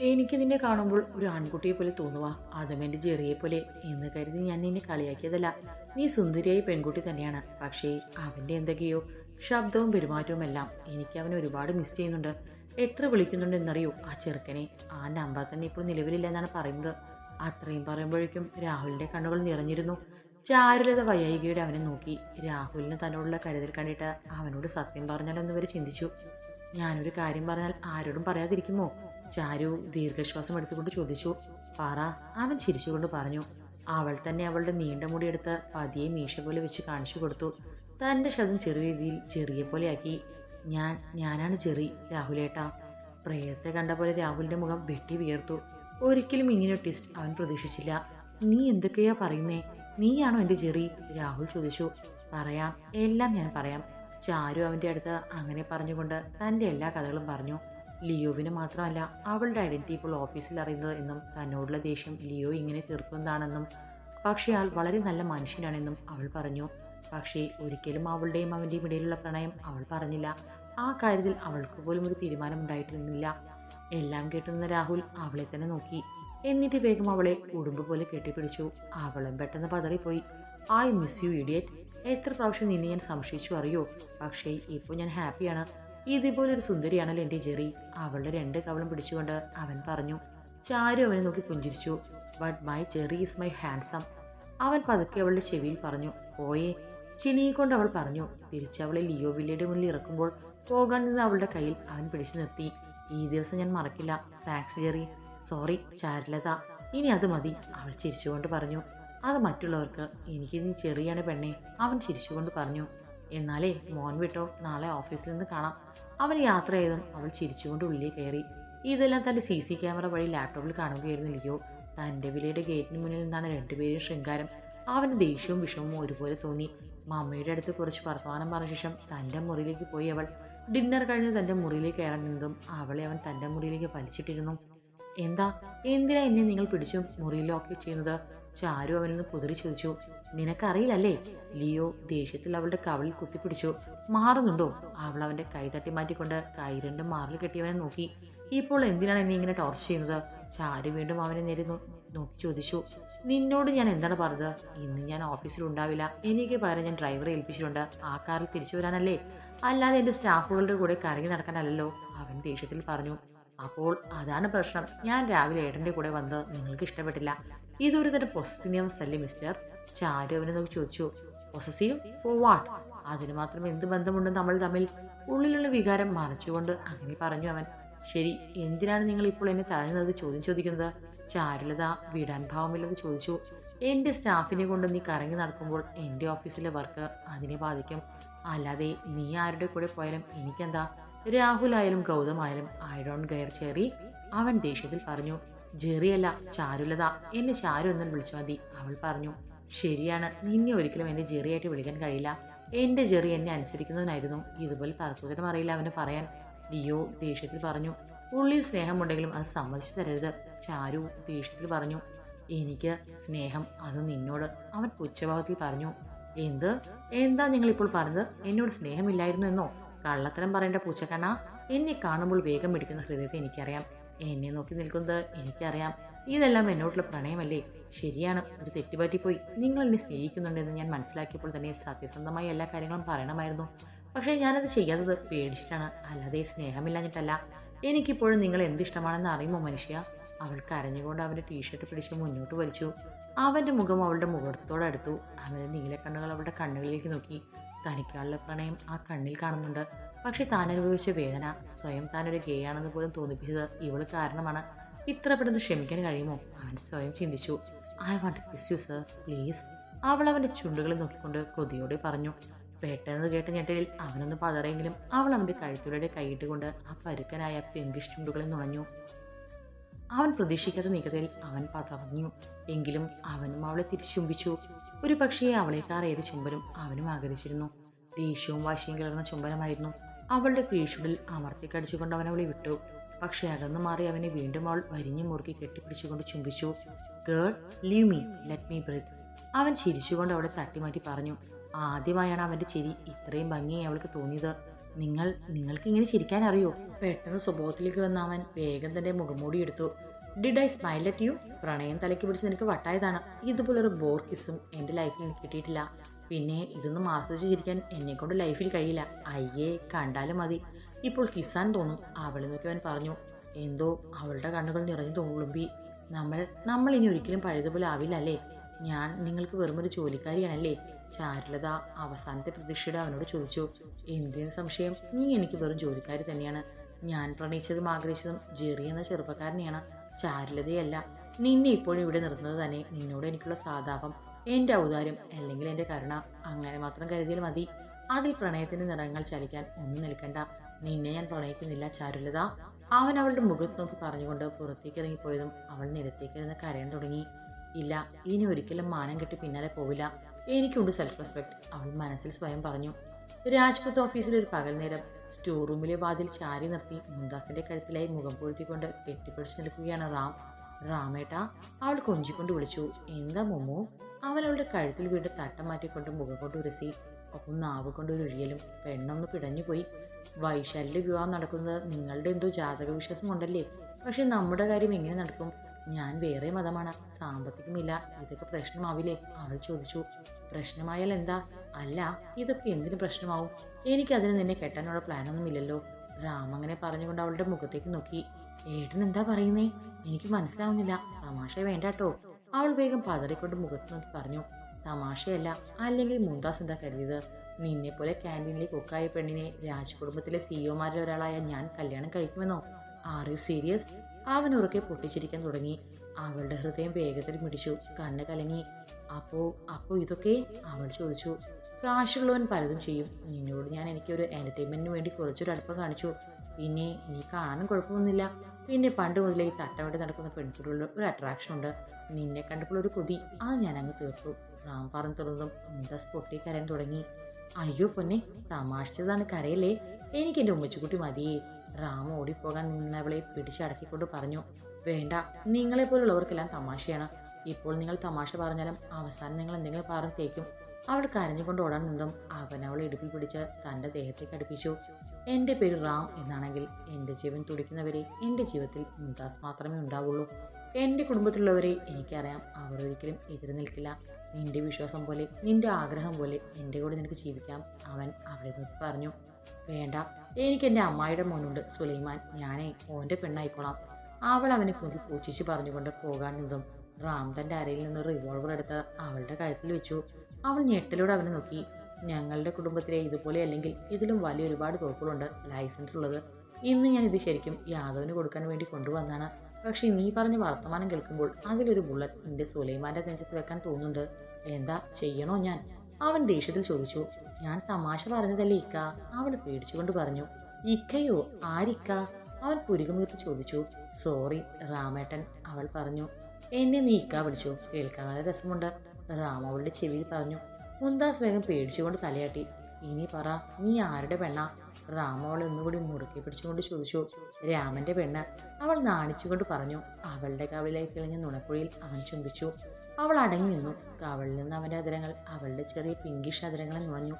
എനിക്ക് നിന്നെ കാണുമ്പോൾ ഒരു ആൺകുട്ടിയെ പോലെ തോന്നുക അതും എന്റെ ജെറിയെ പോലെ എന്ന് കരുതി ഞാൻ നിന്നെ കളിയാക്കിയതല്ല. നീ സുന്ദരിയായ പെൺകുട്ടി തന്നെയാണ്. പക്ഷേ അവന്റെ എന്തൊക്കെയോ ശബ്ദവും പെരുമാറ്റവും എല്ലാം എനിക്ക് അവനെ ഒരുപാട് മിസ് ചെയ്യുന്നുണ്ട്. എത്ര വിളിക്കുന്നുണ്ടെന്നറിയോ ആ ചെറുക്കനെ. ആ നമ്പർ തന്നെ ഇപ്പോൾ നിലവിലില്ല എന്നാണ് പറയുന്നത്. അത്രയും പറയുമ്പോഴേക്കും രാഹുലിന്റെ കണ്ണുകൾ നിറഞ്ഞിരുന്നു. ചാരുലത വൈകിയുടെ അവനെ നോക്കി. രാഹുലിന് തന്നോടുള്ള കരുതൽ കണ്ടിട്ട് അവനോട് സത്യം പറഞ്ഞാലെന്ന് വരെ ചിന്തിച്ചു. ഞാനൊരു കാര്യം പറഞ്ഞാൽ ആരോടും പറയാതിരിക്കുമോ? ചാരു ദീർഘശ്വാസം എടുത്തുകൊണ്ട് ചോദിച്ചു പാറ അവൻ ചിരിച്ചുകൊണ്ട് പറഞ്ഞു അവൾ തന്നെ അവളുടെ നീണ്ട മുടിയെടുത്ത് പതിയെ മീശ പോലെ വെച്ച് കാണിച്ചു കൊടുത്തു. തന്റെ ശബ്ദം ചെറിയ രീതിയിൽ ചെറിയ പോലെയാക്കി ഞാൻ ഞാനാണ് ചെറി രാഹുലേട്ടാ പ്രേയത്തെ കണ്ട പോലെ രാഹുലിന്റെ മുഖം വെട്ടി വിയർത്തു. ഒരിക്കലും ഇങ്ങനെ ട്വിസ്റ്റ് അവൻ പ്രതീക്ഷിച്ചില്ല. നീ എന്തൊക്കെയാ പറയുന്നേ? നീയാണോ എന്റെ ചെറി? രാഹുൽ ചോദിച്ചു. പറയാം എല്ലാം ഞാൻ പറയാം. ചാരു അവന്റെ അടുത്ത് അങ്ങനെ പറഞ്ഞുകൊണ്ട് തന്റെ എല്ലാ കഥകളും പറഞ്ഞു. ലിയോവിന് മാത്രമല്ല അവളുടെ ഐഡന്റിറ്റി ഇപ്പോൾ ഓഫീസിൽ അറിയുന്നത് എന്നും തന്നോടുള്ള ദേഷ്യം ലിയോ ഇങ്ങനെ തീർക്കുന്നതാണെന്നും പക്ഷേ ആൾ വളരെ നല്ല മനുഷ്യനാണെന്നും അവൾ പറഞ്ഞു. പക്ഷേ ഒരിക്കലും അവളുടെയും അവന്റെയും ഇടയിലുള്ള പ്രണയം അവൾ പറഞ്ഞില്ല. ആ കാര്യത്തിൽ അവൾക്ക് പോലും ഒരു തീരുമാനമുണ്ടായിട്ടിരുന്നില്ല എല്ലാം കേട്ടുന്ന രാഹുൽ അവളെ തന്നെ നോക്കി. എന്നിട്ട് വേഗം അവളെ ഉടുമ്പ് പോലെ കെട്ടിപ്പിടിച്ചു. അവളും പെട്ടെന്ന് പതറിപ്പോയി. ഐ മിസ് യു ഇഡിയറ്റ് എത്ര പ്രാവശ്യം നിന്നെ ഞാൻ സംശയിച്ചു അറിയോ? പക്ഷേ ഇപ്പോൾ ഞാൻ ഹാപ്പിയാണ് ഇതുപോലൊരു സുന്ദരിയാണല്ലോ എന്റെ ജെറി? അവളുടെ രണ്ട് കവളും പിടിച്ചുകൊണ്ട് അവൻ പറഞ്ഞു ചാരു അവനെ നോക്കി പുഞ്ചിരിച്ചു. But my Jerry is my handsome അവൻ പതുക്കെ അവളുടെ ചെവിയിൽ പറഞ്ഞു പോയേ. ചിനിയെ കൊണ്ട് അവൾ പറഞ്ഞു തിരിച്ചവളെ ലിയോ വില്ലയുടെ മുന്നിൽ ഇറക്കുമ്പോൾ പോകാൻ നിന്ന് അവളുടെ കയ്യിൽ അവൻ പിടിച്ചു നിർത്തി. ഈ ദിവസം ഞാൻ മറക്കില്ല. Thanks Jerry. സോറി ചാരുലത. ഇനി അത് മതി. അവൾ ചിരിച്ചുകൊണ്ട് പറഞ്ഞു അത് മറ്റുള്ളവർക്ക്. എനിക്ക് നീ ചെറിയാണ് പെണ്ണെ. അവൻ ചിരിച്ചുകൊണ്ട് പറഞ്ഞു എന്നാലേ മോൻ വിട്ടോ നാളെ ഓഫീസിൽ നിന്ന് കാണാം. അവൻ യാത്ര ചെയ്തും അവൾ ചിരിച്ചുകൊണ്ട് ഉള്ളിൽ കയറി. ഇതെല്ലാം തന്റെ സി സി ക്യാമറ വഴി ലാപ്ടോപ്പിൽ കാണുകയായിരുന്നു ലിയോ. തന്റെ വിലയുടെ ഗേറ്റിന് മുന്നിൽ നിന്നാണ് രണ്ടുപേരും ശൃംഗാരം. അവന് ദേഷ്യവും വിഷമവും ഒരുപോലെ തോന്നി. മമ്മയുടെ അടുത്ത് കുറച്ച് വർത്തമാനം പറഞ്ഞ ശേഷം തന്റെ മുറിയിലേക്ക് പോയി അവൾ. ഡിന്നർ കഴിഞ്ഞ് തന്റെ മുറിയിലേക്ക് കയറാൻ നിന്നതും അവളെ അവൻ തന്റെ മുറിയിലേക്ക് വലിച്ചിട്ടിരുന്നു. എന്താ? എന്തിനാ എന്നെ നിങ്ങൾ പിടിച്ചും മുറിയിൽ ലോക്ക് ചെയ്യുന്നത്? ചാരു അവനിൽ നിന്ന് കുതിരി ചോദിച്ചു. നിനക്കറിയില്ലല്ലേ? ലിയോ ദേഷ്യത്തിൽ അവളുടെ കവളിൽ കുത്തിപ്പിടിച്ചു. മാറുന്നുണ്ടോ? അവൾ അവന്റെ കൈ തട്ടി മാറ്റിക്കൊണ്ട് കൈ രണ്ടും മാറിൽ കെട്ടിയവനെ നോക്കി. ഇപ്പോൾ എന്തിനാണ് എന്നെ ഇങ്ങനെ ടോർച്ച് ചെയ്യുന്നത്? ചാരു വീണ്ടും അവനെ നേരി നോക്കി ചോദിച്ചു. നിന്നോട് ഞാൻ എന്താണ് പറഞ്ഞത്? ഇന്ന് ഞാൻ ഓഫീസിൽ ഉണ്ടാവില്ല. എനിക്ക് പകരം ഞാൻ ഡ്രൈവറെ ഏൽപ്പിച്ചിട്ടുണ്ട്. ആ കാറിൽ തിരിച്ചു വരാനല്ലേ? അല്ലാതെ എന്റെ സ്റ്റാഫുകളുടെ കൂടെ കറങ്ങി നടക്കാനല്ലല്ലോ. അവൻ ദേഷ്യത്തിൽ പറഞ്ഞു. അപ്പോൾ അതാണ് പ്രശ്നം. ഞാൻ രാവിലെ ഏട്ടന്റെ കൂടെ വന്ന് നിങ്ങൾക്ക് ഇഷ്ടപ്പെട്ടില്ല. ഇതൊരു തരം പൊസസീവ്നെസ് അല്ലേ മിസ്റ്റർ ചാരു അവനെ നോക്കി ചോദിച്ചു. പൊസസീവ് ഫോർ വാട്ട് അതിന് മാത്രം എന്ത് ബന്ധമുണ്ട് നമ്മൾ തമ്മിൽ? ഉള്ളിലുള്ള വികാരം മറച്ചുകൊണ്ട് അങ്ങനെ പറഞ്ഞു അവൻ. ശരി എന്തിനാണ് നിങ്ങൾ ഇപ്പോൾ എന്നെ തഴഞ്ഞത് ചോദ്യം ചോദിക്കുന്നത്. ചാരുലത വിടാൻ ഭാവമില്ലെന്ന് ചോദിച്ചു. എന്റെ സ്റ്റാഫിനെ കൊണ്ട് നീ കറങ്ങി നടക്കുമ്പോൾ എന്റെ ഓഫീസിലെ വർക്ക് അതിനെ ബാധിക്കും. അല്ലാതെ നീ ആരുടെ കൂടെ പോയാലും എനിക്കെന്താ? രാഹുൽ ആയാലും ഗൗതം ആയാലും ഐ ഡോണ്ട് കെയർ ചെറി. അവൻ ദേഷ്യത്തിൽ പറഞ്ഞു ജെറിയല്ല ചാരുലത. എന്നെ ചാരു എന്നാൽ വിളിച്ചു മതി അവൾ പറഞ്ഞു. ശരിയാണ്. നിന്നെ ഒരിക്കലും എന്നെ ജെറിയായിട്ട് വിളിക്കാൻ കഴിയില്ല. എന്റെ ജെറി എന്നെ അനുസരിക്കുന്നതിനായിരുന്നു ഇതുപോലെ തർക്കം അറിയില്ല അവന് പറയാൻ. ലിയോ ദേഷ്യത്തിൽ പറഞ്ഞു. ഉള്ളിൽ സ്നേഹമുണ്ടെങ്കിലും അത് സമ്മതിച്ചു തരരുത്. ചാരു ദേഷ്യത്തിൽ പറഞ്ഞു. എനിക്ക് സ്നേഹം അത് നിന്നോട്. അവൻ പുച്ഛഭാവത്തിൽ പറഞ്ഞു. എന്ത്? എന്താ നിങ്ങൾ ഇപ്പോൾ പറഞ്ഞത്? എന്നോട് സ്നേഹമില്ലായിരുന്നു എന്നോ? കള്ളത്തരം പറയേണ്ട പൂച്ചക്കണ്ണ? എന്നെ കാണുമ്പോൾ വേഗം പിടിക്കുന്ന ഹൃദയത്തെ എനിക്കറിയാം. എന്നെ നോക്കി നിൽക്കുന്നത് എനിക്കറിയാം. ഇതെല്ലാം എന്നോടുള്ള പ്രണയമല്ലേ? ശരിയാണ്. ഒരു തെറ്റുപറ്റിപ്പോയി. നിങ്ങൾ എന്നെ സ്നേഹിക്കുന്നുണ്ടെന്ന് ഞാൻ മനസ്സിലാക്കിയപ്പോൾ തന്നെ സത്യസന്ധമായി എല്ലാ കാര്യങ്ങളും പറയണമായിരുന്നു. പക്ഷേ ഞാനത് ചെയ്യാത്തത് പേടിച്ചിട്ടാണ്. അല്ലാതെ സ്നേഹമില്ലാഞ്ഞിട്ടല്ല. എനിക്കിപ്പോഴും നിങ്ങൾ എന്തിഷ്ടമാണെന്ന് അറിയുമോ മനുഷ്യ? അവൾ കരഞ്ഞുകൊണ്ട് അവന്റെ ടീഷർട്ട് പിടിച്ച് മുന്നോട്ട് വലിച്ചു. അവന്റെ മുഖം അവളുടെ മുഖത്തോടടുത്തു. അവന്റെ നീലക്കണ്ണുകൾ അവളുടെ കണ്ണുകളിലേക്ക് നോക്കി. തനിക്കാളുടെ പ്രണയം ആ കണ്ണിൽ കാണുന്നുണ്ട്. പക്ഷെ താൻ അനുഭവിച്ച വേദന സ്വയം താനൊരു ആണെന്ന് പോലും തോന്നിപ്പിച്ചത് ഇവൾ കാരണമാണ്. ഇത്ര പെട്ടെന്ന് ക്ഷമിക്കാൻ കഴിയുമോ? അവൻ സ്വയം ചിന്തിച്ചു. I want kiss you sir please അവൾ അവന്റെ ചുണ്ടുകളിൽ നോക്കിക്കൊണ്ട് കൊതിയോടെ പറഞ്ഞു. പെട്ടെന്ന് കേട്ട ഞെട്ടലിൽ അവനൊന്ന് പതറിയെങ്കിലും അവൾ അവന്റെ കഴുത്തുകളുടെ കൈയിട്ടുകൊണ്ട് ആ പരുക്കനായ പെങ്കിഷ് ചുണ്ടുകളെ നുണഞ്ഞു. അവൻ പ്രതീക്ഷിക്കാത്ത നീക്കത്തിൽ അവൻ പതറഞ്ഞു. എങ്കിലും അവനും അവളെ തിരിച്ചുംബിച്ചു. ഒരു പക്ഷേ അവളേക്കാർ ഏത് ചുംബനും അവനും ആഗ്രഹിച്ചിരുന്നു. ദേഷ്യവും വാശിയും കലർന്ന ചുംബനമായിരുന്നു. അവളുടെ കീഴ്ചുടിൽ അമർത്തിക്കടിച്ചുകൊണ്ട് അവൻ അവളെ വിട്ടു. പക്ഷേ അകന്നു മാറി അവനെ വീണ്ടും അവൾ വരിഞ്ഞു മുറുക്കി കെട്ടിപ്പിടിച്ചുകൊണ്ട് ചുംബിച്ചു. Girl leave me let me breathe അവൻ ചിരിച്ചുകൊണ്ട് അവളെ തട്ടിമാറ്റി പറഞ്ഞു. ആദ്യമായാണ് അവന്റെ ചിരി. ഇത്രയും ഭംഗിയായി അവൾക്ക് തോന്നിയത്. നിങ്ങൾ നിങ്ങൾക്ക് ഇങ്ങനെ ചിരിക്കാൻ അറിയോ? പെട്ടെന്ന് സ്വഭാവത്തിലേക്ക് വന്ന അവൻ വേഗം തന്റെ മുഖംമൂടി എടുത്തു did I smile at you പ്രണയം തലയ്ക്ക് പിടിച്ച് നിനക്ക് വട്ടായതാണ്. ഇതുപോലൊരു ബോർ കിസ്സും എന്റെ ലൈഫിൽ കിട്ടിയിട്ടില്ല. പിന്നെ ഇതൊന്നും ആസ്വദിച്ച് ചിരിക്കാൻ എന്നെ കൊണ്ട് ലൈഫിൽ കഴിയില്ല. അയ്യേ കണ്ടാലും മതി. ഇപ്പോൾ കിസാൻ തോന്നും. അവളെ നോക്കി അവൻ പറഞ്ഞു. എന്തോ അവളുടെ കണ്ണുകൾ നിറഞ്ഞു തോളുമ്പി നമ്മൾ നമ്മൾ ഇനി ഒരിക്കലും പഴയതുപോലെ ആവില്ല അല്ലേ? ഞാൻ നിങ്ങൾക്ക് വെറുമൊരു ജോലിക്കാരിയാണല്ലേ? ചാരുലത അവസാനത്തെ പ്രതീക്ഷയുടെ അവനോട് ചോദിച്ചു. എന്തിനു സംശയം? നീ എനിക്ക് വെറും ജോലിക്കാരി തന്നെയാണ്. ഞാൻ പ്രണയിച്ചതും ആഗ്രഹിച്ചതും ജെറി എന്ന ചെറുപ്പക്കാരനെയാണ്. ചാരുലതയല്ല. നിന്നെ ഇപ്പോഴും ഇവിടെ നിർത്തുന്നത് തന്നെ. നിന്നോട് എനിക്കുള്ള സാതാപം എന്റെ ഔദാര്യം അല്ലെങ്കിൽ എന്റെ കരുണ അങ്ങനെ മാത്രം കരുതിയാൽ മതി. അതിൽ പ്രണയത്തിന്റെ നിറങ്ങൾ ചലിക്കാൻ ഒന്നും നിൽക്കണ്ട. നിന്നെ ഞാൻ പ്രണയിക്കുന്നില്ല ചാരുലത. അവൻ അവളുടെ മുഖത്ത് നോക്കി പറഞ്ഞുകൊണ്ട് പുറത്തേക്ക് ഇറങ്ങിപ്പോയതും അവൾ നിരത്തേക്ക് ഇരുന്ന് കരയാൻ തുടങ്ങി. ഇല്ല ഇനി ഒരിക്കലും മാനം കെട്ടി പിന്നാലെ പോവില്ല. എനിക്കുണ്ട് സെൽഫ് റെസ്പെക്ട് അവൾ മനസ്സിൽ സ്വയം പറഞ്ഞു. രാജ്പുത്ത് ഓഫീസിൽ ഒരു പകൽ നേരം സ്റ്റോർ റൂമിലെ വാതിൽ ചാരി നിർത്തി മുംതാസിന്റെ കഴുത്തിലായി മുഖം പൊഴുത്തിക്കൊണ്ട് കെട്ടിപ്പിടിച്ച് നിൽക്കുകയാണ് റാം. റാമേട്ട അവൾ കൊഞ്ചിക്കൊണ്ട് വിളിച്ചു എന്താ മൊമ്മോ അവൻ അവളുടെ കഴുത്തിൽ വീണ്ടും തട്ടം മാറ്റിക്കൊണ്ട് മുഖം കൊണ്ട് ഉരസി. ഒപ്പം നാവ് കൊണ്ട് ഒരു ഒഴിയലും പെണ്ണൊന്ന് പിടഞ്ഞുപോയി. വൈശാലിന്റെ വിവാഹം നടക്കുന്നത് നിങ്ങളുടെ എന്തോ ജാതക വിശ്വാസം കൊണ്ടല്ലേ? പക്ഷെ നമ്മുടെ കാര്യം എങ്ങനെ നടക്കും. ഞാൻ വേറെ മതമാണ് സാമ്പത്തികമില്ല. ഇതൊക്കെ പ്രശ്നമാവില്ലേ? അവൾ ചോദിച്ചു. പ്രശ്നമായാൽ എന്താ? അല്ല ഇതൊക്കെ എന്തിനു പ്രശ്നമാവും? എനിക്കതിന് നിന്നെ കെട്ടാനുള്ള പ്ലാനൊന്നും ഇല്ലല്ലോ രാം അങ്ങനെ പറഞ്ഞുകൊണ്ട് അവളുടെ മുഖത്തേക്ക് നോക്കി. ഏട്ടൻ എന്താ പറയുന്നേ? എനിക്ക് മനസ്സിലാവുന്നില്ല. തമാശ വേണ്ട കേട്ടോ അവൾ വേഗം പതറിക്കൊണ്ട് മുഖത്ത് നോക്കി പറഞ്ഞു തമാശയല്ല. അല്ലെങ്കിൽ മുന്താസ് എന്താ കരുതിയത്? നിന്നെ പോലെ ക്യാന്റീനിലെ കുക്കായ പെണ്ണിനെ രാജകുടുംബത്തിലെ സിഇഒമാരിൽ ഒരാളായ ഞാൻ കല്യാണം കഴിക്കുമെന്നോ? ആർ യു സീരിയസ് അവൻ ഉറക്കെ പൊട്ടിച്ചിരിക്കാൻ തുടങ്ങി. അവളുടെ ഹൃദയം വേഗത്തിൽ മിടിച്ചു കണ്ണ് കലങ്ങി. അപ്പോ അപ്പോ ഇതൊക്കെ? അവൾ ചോദിച്ചു. കാശുള്ളവൻ പലതും ചെയ്യും. നിന്നോട് ഞാൻ എനിക്കൊരു എന്റർടൈൻമെന്റിന് വേണ്ടി കുറച്ചൊരു അടുപ്പം കാണിച്ചു. പിന്നെ നീ കാണാനും കുഴപ്പമൊന്നുമില്ല. പിന്നെ പണ്ട് മുതലേ ഈ തട്ടമിട്ട് നടക്കുന്ന പെൺകുട്ടികളുടെ ഒരു അട്രാക്ഷൻ ഉണ്ട്. നിന്നെ കണ്ടപ്പോൾ ഒരു കൊതി. അത് ഞാൻ അങ്ങ് തീർത്തു. റാം പറഞ്ഞു തുറന്നതും എന്താ സ്പോട്ടി കരയാൻ തുടങ്ങി? അയ്യോ പൊന്നെ തമാശിച്ചതാണ് കരയല്ലേ? എനിക്ക് എന്റെ ഉമ്മച്ചുകുട്ടി മതിയേ റാം ഓടിപ്പോകാൻ നിന്നവളെ പിടിച്ചടക്കിക്കൊണ്ട് പറഞ്ഞു. വേണ്ട നിങ്ങളെപ്പോലുള്ളവർക്കെല്ലാം തമാശയാണ്. ഇപ്പോൾ നിങ്ങൾ തമാശ പറഞ്ഞാലും അവസാനം നിങ്ങൾ എന്തെങ്കിലും പറഞ്ഞ് തേക്കും. അവൾ കരഞ്ഞുകൊണ്ട് ഓടാൻ നിന്നും അവൻ അവളെ ഇടുപ്പിൽ പിടിച്ച് തന്റെ ദേഹത്തേക്ക് അടുപ്പിച്ചു. എന്റെ പേര് റാം എന്നാണെങ്കിൽ എന്റെ ജീവൻ തുടിക്കുന്നവരെ എന്റെ ജീവിതത്തിൽ മുംതാസ് മാത്രമേ ഉണ്ടാവുള്ളൂ. എന്റെ കുടുംബത്തിലുള്ളവരെ എനിക്കറിയാം അവർ ഒരിക്കലും എതിര് നിൽക്കില്ല. നിന്റെ വിശ്വാസം പോലെ നിന്റെ ആഗ്രഹം പോലെ എന്റെ കൂടെ നിനക്ക് ജീവിക്കാം അവൻ അവളെ നോക്കി പറഞ്ഞു. വേണ്ട എനിക്ക് എന്റെ അമ്മായിയുടെ മോനുണ്ട് സുലൈമാൻ. ഞാനേ ഓന്റെ പെണ്ണായിക്കോളാം. അവൾ അവനെ നോക്കി പൂച്ചിച്ച് പറഞ്ഞുകൊണ്ട് പോകാൻ നിന്നും റാം തന്റെ അരയിൽ നിന്ന് റിവോൾവർ എടുത്ത് അവളുടെ കഴുത്തിൽ വെച്ചു. അവൾ ഞെട്ടലോട് അവനെ നോക്കി. ഞങ്ങളുടെ കുടുംബത്തിലെ ഇതുപോലെ അല്ലെങ്കിൽ ഇതിലും വലിയ ഒരുപാട് തോക്കുകളുണ്ട്. ലൈസൻസ് ഉള്ളത്. ഇന്ന് ഞാൻ ഇത് ശരിക്കും യാദവിന് കൊടുക്കാൻ വേണ്ടി കൊണ്ടുവന്നാണ് പക്ഷേ നീ പറഞ്ഞ വർത്തമാനം കേൾക്കുമ്പോൾ അതിലൊരു ബുള്ളറ്റ് എന്റെ സുലൈമാന്റെ നെഞ്ചത്ത് വെക്കാൻ തോന്നുന്നുണ്ട്. എന്താ ചെയ്യണോ ഞാൻ? അവൻ ദേഷ്യത്തിൽ ചോദിച്ചു. ഞാൻ തമാശ പറഞ്ഞതല്ലേ ഇക്ക? അവൾ പേടിച്ചുകൊണ്ട് പറഞ്ഞു. ഇക്കയോ? ആരിക്ക? അവൻ പുരുകമുയർത്തി ചോദിച്ചു. സോറി രാമേട്ടൻ അവൾ പറഞ്ഞു. എന്നെ നീ ഇക്ക വിളിച്ചു. കേൾക്കാൻ നല്ല രസമുണ്ട്. റാം അവളുടെ ചെവിയിൽ പറഞ്ഞു മുന്താസ് വേഗം പേടിച്ചുകൊണ്ട് തലയാട്ടി. ഇനി പറ നീ ആരുടെ പെണ്ണ? റാം അവളെ ഒന്നുകൂടി മുറുക്കി പിടിച്ചുകൊണ്ട് ചോദിച്ചു. രാമന്റെ പെണ്ണ്. അവൾ നാണിച്ചുകൊണ്ട് പറഞ്ഞു. അവളുടെ കവിളിലേക്ക് കിളിഞ്ഞ നുണക്കുഴിയിൽ അവൻ ചുംബിച്ചു. അവൾ അടങ്ങി നിന്നു. കവളിൽ നിന്ന് അവന്റെ അതിരങ്ങൾ അവളുടെ ചെറിയ പിങ്കിഷ് അതിരങ്ങളെ നുണഞ്ഞു.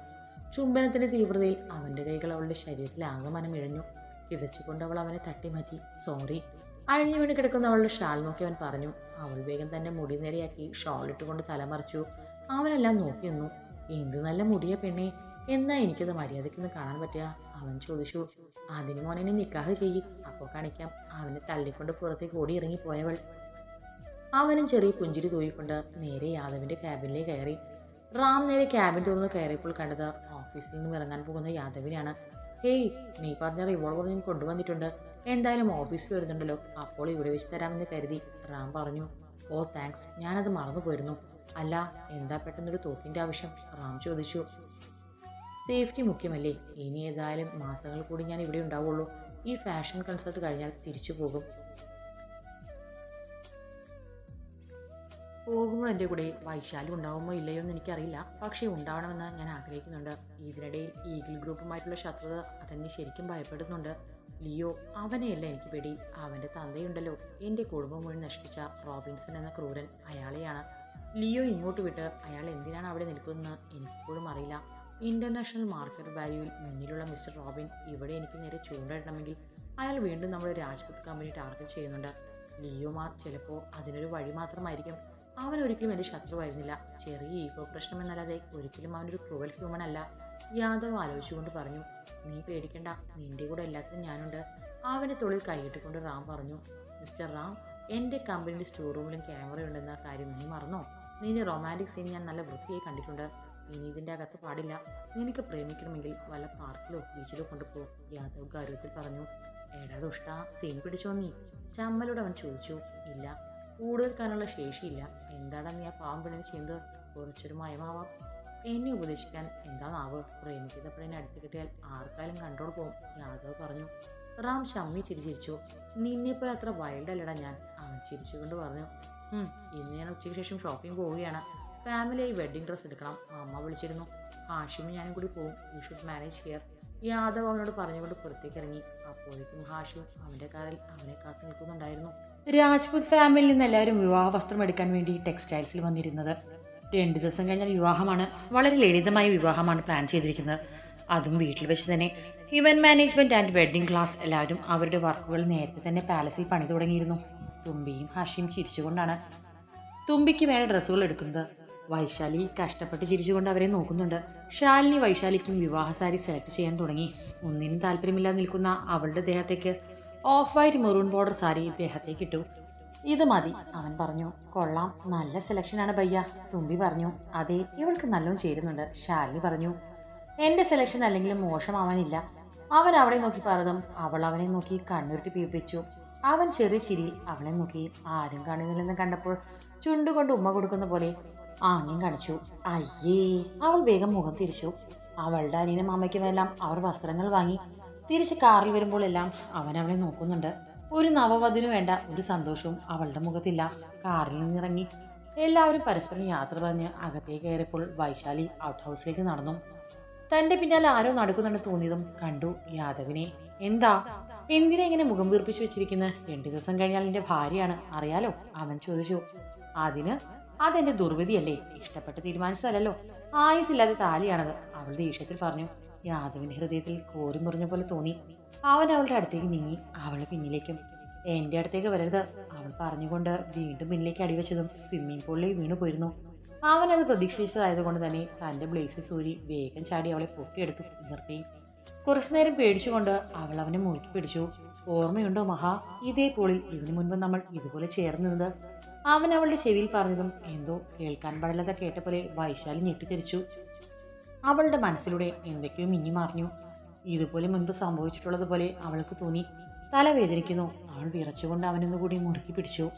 ചുംബനത്തിന്റെ തീവ്രതയിൽ അവന്റെ കൈകൾ അവളുടെ ശരീരത്തിൽ ആകമാനം ഇഴഞ്ഞു കിതച്ചുകൊണ്ട് അവൾ അവനെ തട്ടിമാറ്റി സോറി അഴിഞ്ഞു വീണ് കിടക്കുന്ന അവളുടെ ഷാൾ നോക്കി അവൻ പറഞ്ഞു അവൾ വേഗം തന്നെ മുടി നേരെയാക്കി ഷാൾ ഇട്ടുകൊണ്ട് തലമറിച്ചു അവനെല്ലാം നോക്കി നിന്നു. എന്ത് നല്ല മുടിയ പെണ്ണെ എന്നാ എനിക്കത് മര്യാദയ്ക്കൊന്ന് കാണാൻ പറ്റുക അവൻ ചോദിച്ചു അതിന് മോനെ നിക്കാഹ് ചെയ്യി അപ്പോൾ കാണിക്കാം. അവനെ തള്ളിക്കൊണ്ട് പുറത്തേക്ക് ഓടി ഇറങ്ങിപ്പോയവൾ. അവനും ചെറിയ പുഞ്ചിരി തൂയിക്കൊണ്ട് നേരെ യാദവിന്റെ ക്യാബിനിലേക്ക് കയറി. റാം നേരെ ക്യാബിൻ തുറന്ന് കയറിയപ്പോൾ കണ്ടത് ഓഫീസിൽ നിന്നും ഇറങ്ങാൻ പോകുന്ന യാദവിനെയാണ്. ഹേയ് നീ പറഞ്ഞ റിവോൾവർ ഞാൻ കൊണ്ടുവന്നിട്ടുണ്ട്. എന്തായാലും ഓഫീസിൽ വരുന്നുണ്ടല്ലോ. അപ്പോൾ ഇവിടെ വെച്ച് തരാമെന്ന് കരുതി റാം പറഞ്ഞു. ഓ താങ്ക്സ് ഞാനത് മറന്നു പോയിരുന്നു. അല്ല എന്താ പെട്ടെന്നൊരു തോക്കിന്റെ ആവശ്യം? റാം ചോദിച്ചു. സേഫ്റ്റി മുഖ്യമല്ലേ. ഇനി ഏതായാലും മാസങ്ങൾ കൂടി ഞാൻ ഇവിടെ ഉണ്ടാവുള്ളൂ. ഈ ഫാഷൻ കൺസേർട്ട് കഴിഞ്ഞാൽ തിരിച്ചു പോകും. പോകുമ്പോൾ എന്റെ കൂടെ വൈശാലി ഉണ്ടാവുമോ ഇല്ലയോ എന്ന് എനിക്കറിയില്ല. പക്ഷേ ഉണ്ടാവണമെന്ന് ഞാൻ ആഗ്രഹിക്കുന്നുണ്ട്. ഇതിനിടയിൽ ഈഗിൾ ഗ്രൂപ്പുമായിട്ടുള്ള ശത്രുത അതെന്നെ ശരിക്കും ഭയപ്പെടുന്നുണ്ട്. ലിയോ അവനെയല്ല എനിക്ക് പേടി? അവന്റെ തന്തയുണ്ടല്ലോ. എന്റെ കുടുംബം മുഴുവൻ നശിപ്പിച്ച റോബിൻസൺ എന്ന ക്രൂരൻ അയാളെയാണ്. ലിയോ ഇങ്ങോട്ട് വിട്ട് അയാൾ എന്തിനാണ് അവിടെ നിൽക്കുന്നതെന്ന് എനിക്കിപ്പോഴും അറിയില്ല. ഇന്റർനാഷണൽ മാർക്കറ്റ് വാല്യൂവിൽ മുന്നിലുള്ള മിസ്റ്റർ റോബിൻ ഇവിടെ എനിക്ക് നേരെ ചൂണ്ടിടണമെങ്കിൽ അയാൾ വീണ്ടും നമ്മുടെ രാജ്പുത് കമ്പനി ടാർഗറ്റ് ചെയ്യുന്നുണ്ട്. ലിയോമാർ ചിലപ്പോൾ അതിനൊരു വഴി മാത്രമായിരിക്കും. അവൻ ഒരിക്കലും എന്റെ ശത്രുവായിരുന്നില്ല. ചെറിയ ഈഗോ പ്രശ്നം എന്നല്ലാതെ ഒരിക്കലും അവനൊരു ക്രൂവൽ ഹ്യൂമൻ അല്ല. യാദവ് ആലോചിച്ചുകൊണ്ട് പറഞ്ഞു നീ പേടിക്കണ്ട നിന്റെ കൂടെ എല്ലാത്തിനും ഞാനുണ്ട്. അവന്റെ തൊളിൽ കൈയിട്ടുകൊണ്ട് റാം പറഞ്ഞു മിസ്റ്റർ റാം എന്റെ കമ്പനിയുടെ സ്റ്റോർ റൂമിലും ക്യാമറ ഉണ്ടെന്ന കാര്യം നീ മറന്നോ? നിന്റെ റൊമാന്റിക് സീൻ ഞാൻ നല്ല വൃത്തിയായി കണ്ടിട്ടുണ്ട്. ഇനി ഇതിന്റെ അകത്ത് പാടില്ല. നിനക്ക് പ്രേമിക്കണമെങ്കിൽ വല്ല പാർക്കിലോ ബീച്ചിലോ കൊണ്ടുപോകും യാദവ് ഗൗരവത്തിൽ പറഞ്ഞു ഏടാ ദുഷ്ട സീൻ പിടിച്ചോ നീ? ചമ്മലോട് അവൻ ചോദിച്ചു ഇല്ല കൂടുതൽ കാനുള്ള ശേഷിയില്ല. എന്താണ് നീ ആ പാവം പെണ്ണിന് ചെയ്യുന്നത്? കുറച്ചൊരു മയമാവാം. എന്നെ ഉപദേശിക്കാൻ എന്താ നാവ് പ്രേമിക്കുന്ന പെണ്ണിനെ അടുത്ത് കിട്ടിയാൽ ആർക്കായാലും കൺട്രോൾ പോകും യാദവ് പറഞ്ഞു റാം ഷമ്മി ചിരിച്ചിരിച്ചു നിന്നെപ്പോലെ അത്ര വൈൽഡ് അല്ലടാ ഞാൻ. അവൻ ചിരിച്ചുകൊണ്ട് പറഞ്ഞു "ഉം, ഇന്ന് ഞാൻ ഉച്ചയ്ക്ക് ശേഷം ഷോപ്പിംഗ് പോവുകയാണ്. ഫാമിലിയായി വെഡ്ഡിംഗ് ഡ്രസ്സ് എടുക്കണം. അമ്മ വിളിച്ചിരുന്നു ഹാഷിമും ഞാനും കൂടി പോവും. You should manage here Yadav അവനോട് പറഞ്ഞുകൊണ്ട് പുറത്തേക്ക് ഇറങ്ങി. അപ്പോഴേക്കും ഹാഷിം അവന്റെ കാറിൽ അവനെ കാത്തു നിൽക്കുന്നുണ്ടായിരുന്നു. രാജ്പുത് ഫാമിലിയിൽ നിന്ന് എല്ലാവരും വിവാഹ വസ്ത്രം എടുക്കാൻ വേണ്ടി ടെക്സ്റ്റൈൽസിൽ വന്നിരുന്നത്. രണ്ട് ദിവസം കഴിഞ്ഞാൽ വിവാഹമാണ്. വളരെ ലളിതമായ വിവാഹമാണ് പ്ലാൻ ചെയ്തിരിക്കുന്നത്. അതും വീട്ടിൽ വെച്ച് തന്നെ. Human management and wedding class എല്ലാവരും അവരുടെ വർക്കുകൾ നേരത്തെ തന്നെ പാലസിൽ പണി തുടങ്ങിയിരുന്നു. തുമ്പിയും ഹഷിയും ചിരിച്ചുകൊണ്ടാണ്. തുമ്പിക്ക് വേണ്ട ഡ്രസ്സുകൾ എടുക്കുന്നത്. വൈശാലി കഷ്ടപ്പെട്ട് ചിരിച്ചുകൊണ്ട് അവരെ നോക്കുന്നുണ്ട്. ശാലിനി വൈശാലിക്കും വിവാഹ സാരി സെലക്ട് ചെയ്യാൻ തുടങ്ങി. ഒന്നിനും താല്പര്യമില്ലാതെ നിൽക്കുന്ന അവളുടെ ദേഹത്തേക്ക് off white maroon border sari ദേഹത്തേക്ക് ഇട്ടു. ഇത് മതി അവൻ പറഞ്ഞു. കൊള്ളാം നല്ല സെലക്ഷനാണ് ഭയ്യ തുമ്പി പറഞ്ഞു. അതെ ഇവൾക്ക് നല്ലോണം ചേരുന്നുണ്ട് ശാലിനി പറഞ്ഞു. എന്റെ സെലക്ഷൻ അല്ലെങ്കിലും മോശമാവാനില്ല അവൻ അവളെ നോക്കി പറഞ്ഞതും അവൾ അവനെ നോക്കി കണ്ണുരുട്ടി പീപ്പിച്ചു അവൻ ചെറിയ ചിരി അവളെ നോക്കി ആരും കാണുന്നില്ലെന്ന് കണ്ടപ്പോൾ ചുണ്ടുകൊണ്ട് ഉമ്മ കൊടുക്കുന്ന പോലെ ആംഗ്യം കാണിച്ചു. അയ്യേ അവൾ വേഗം മുഖം തിരിച്ചു. അവളുടെ അനിയനും അമ്മയ്ക്കുമെല്ലാം അവർ വസ്ത്രങ്ങൾ വാങ്ങി തിരിച്ച് കാറിൽ വരുമ്പോഴെല്ലാം അവൻ അവളെ നോക്കുന്നുണ്ട്. ഒരു നവവധുവിന് വേണ്ട ഒരു സന്തോഷവും അവളുടെ മുഖത്തില്ല. കാറിൽ നിന്നിറങ്ങി. എല്ലാവരും പരസ്പരം യാത്ര പറഞ്ഞ് അകത്തേക്ക് കയറിയപ്പോൾ വൈശാലി ഔട്ട് ഹൗസിലേക്ക് നടന്നു. തന്റെ പിന്നാലെ ആരോ നടക്കുന്നുണ്ട് തോന്നിയതും കണ്ടു യാദവിനെ. എന്താ? എന്തിനാ ഇങ്ങനെ മുഖം വീർപ്പിച്ചു വെച്ചിരിക്കുന്നത് രണ്ടു ദിവസം കഴിഞ്ഞാൽ എന്റെ ഭാര്യയാണ്. അറിയാലോ? അവൻ ചോദിച്ചു. അതിന്? അതെന്റെ ദുർവിധിയല്ലേ? ഇഷ്ടപ്പെട്ട് തീരുമാനിച്ചതല്ലോ ആയുസില്ലാതെ താലിയാണത്. അവൾ ദേഷ്യത്തിൽ പറഞ്ഞു. യാദവിന്റെ ഹൃദയത്തിൽ കോരി മുറിഞ്ഞ പോലെ തോന്നി. അവൻ അവളുടെ അടുത്തേക്ക് നീങ്ങി. അവളെ പിന്നിലേക്കും. എന്റെ അടുത്തേക്ക് വരരുത് അവൾ പറഞ്ഞുകൊണ്ട് വീണ്ടും പിന്നിലേക്ക് അടിവെച്ചതും സ്വിമ്മിംഗ് പൂളിലേക്ക് വീണു പോയിരുന്നു. അവൻ അത് പ്രതീക്ഷിച്ചതായതുകൊണ്ട് തന്നെ തന്റെ ബ്ലേസ് സൂരി വേഗം ചാടി അവളെ പൊക്കിയെടുത്തു നിർത്തി. കുറച്ചു നേരം പേടിച്ചുകൊണ്ട് അവൾ അവനെ മുറുക്കി പിടിച്ചു. ഓർമ്മയുണ്ടോ മഹാ ഇതേ പൂളിൽ ഇതിനു മുൻപ് നമ്മൾ ഇതുപോലെ ചേർന്നിരുന്നത് അവൻ അവളുടെ ചെവിയിൽ പറഞ്ഞതും എന്തോ കേൾക്കാൻ പാടില്ലാത്ത കേട്ട പോലെ വൈശാലി ഞെട്ടിത്തിരിച്ചു അവളുടെ മനസ്സിലൂടെ എന്തൊക്കെയോ മിന്നി മറിഞ്ഞു. ഇതുപോലെ മുൻപ് സംഭവിച്ചിട്ടുള്ളതുപോലെ അവൾക്ക് തോന്നി. തല വേദനിക്കുന്നു അവൾ വിറച്ചുകൊണ്ട് അവനൊന്നുകൂടി മുറുക്കി പിടിച്ചു.